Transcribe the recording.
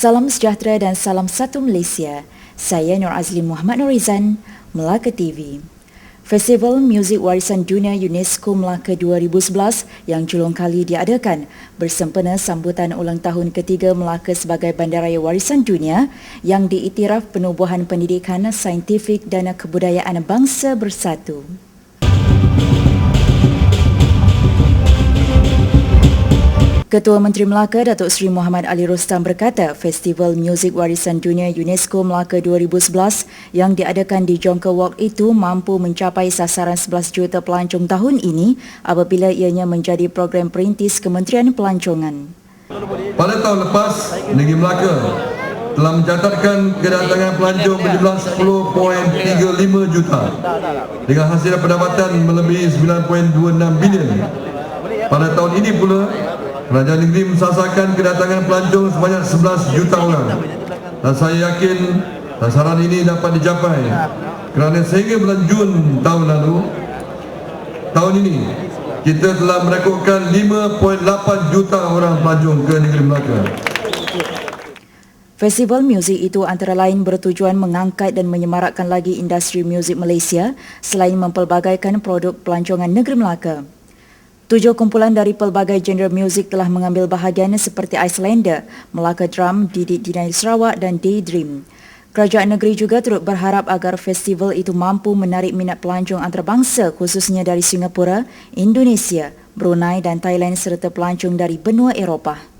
Salam sejahtera dan salam satu Malaysia. Saya Nur Azli Muhammad Norizan, Melaka TV. Festival Muzik Warisan Dunia UNESCO Melaka 2011 yang julung kali diadakan bersempena sambutan ulang tahun ketiga Melaka sebagai bandaraya warisan dunia yang diiktiraf penubuhan pendidikan saintifik dan kebudayaan bangsa bersatu. Ketua Menteri Melaka Datuk Seri Muhammad Ali Rostam berkata Festival Muzik Warisan Dunia UNESCO Melaka 2011 yang diadakan di Jonker Walk itu mampu mencapai sasaran 11 juta pelancong tahun ini apabila ianya menjadi program perintis Kementerian Pelancongan. Pada tahun lepas, Negeri Melaka telah mencatatkan kedatangan pelancong berjumlah 10.35 juta dengan hasil pendapatan melebihi 9.26 bilion. Pada tahun ini pula, Kerajaan negeri mensasarkan kedatangan pelancong sebanyak 11 juta orang dan saya yakin sasaran ini dapat dicapai kerana sehingga bulan Jun tahun lalu tahun ini kita telah merekodkan 5.8 juta orang pelancong ke negeri Melaka. Festival muzik itu antara lain bertujuan mengangkat dan menyemarakkan lagi industri muzik Malaysia selain mempelbagaikan produk pelancongan negeri Melaka. Tujuh kumpulan dari pelbagai genre muzik telah mengambil bahagian seperti Icelander, Melaka Drum, Didik Dinai Sarawak dan Daydream. Kerajaan negeri juga turut berharap agar festival itu mampu menarik minat pelancong antarabangsa khususnya dari Singapura, Indonesia, Brunei dan Thailand serta pelancong dari benua Eropah.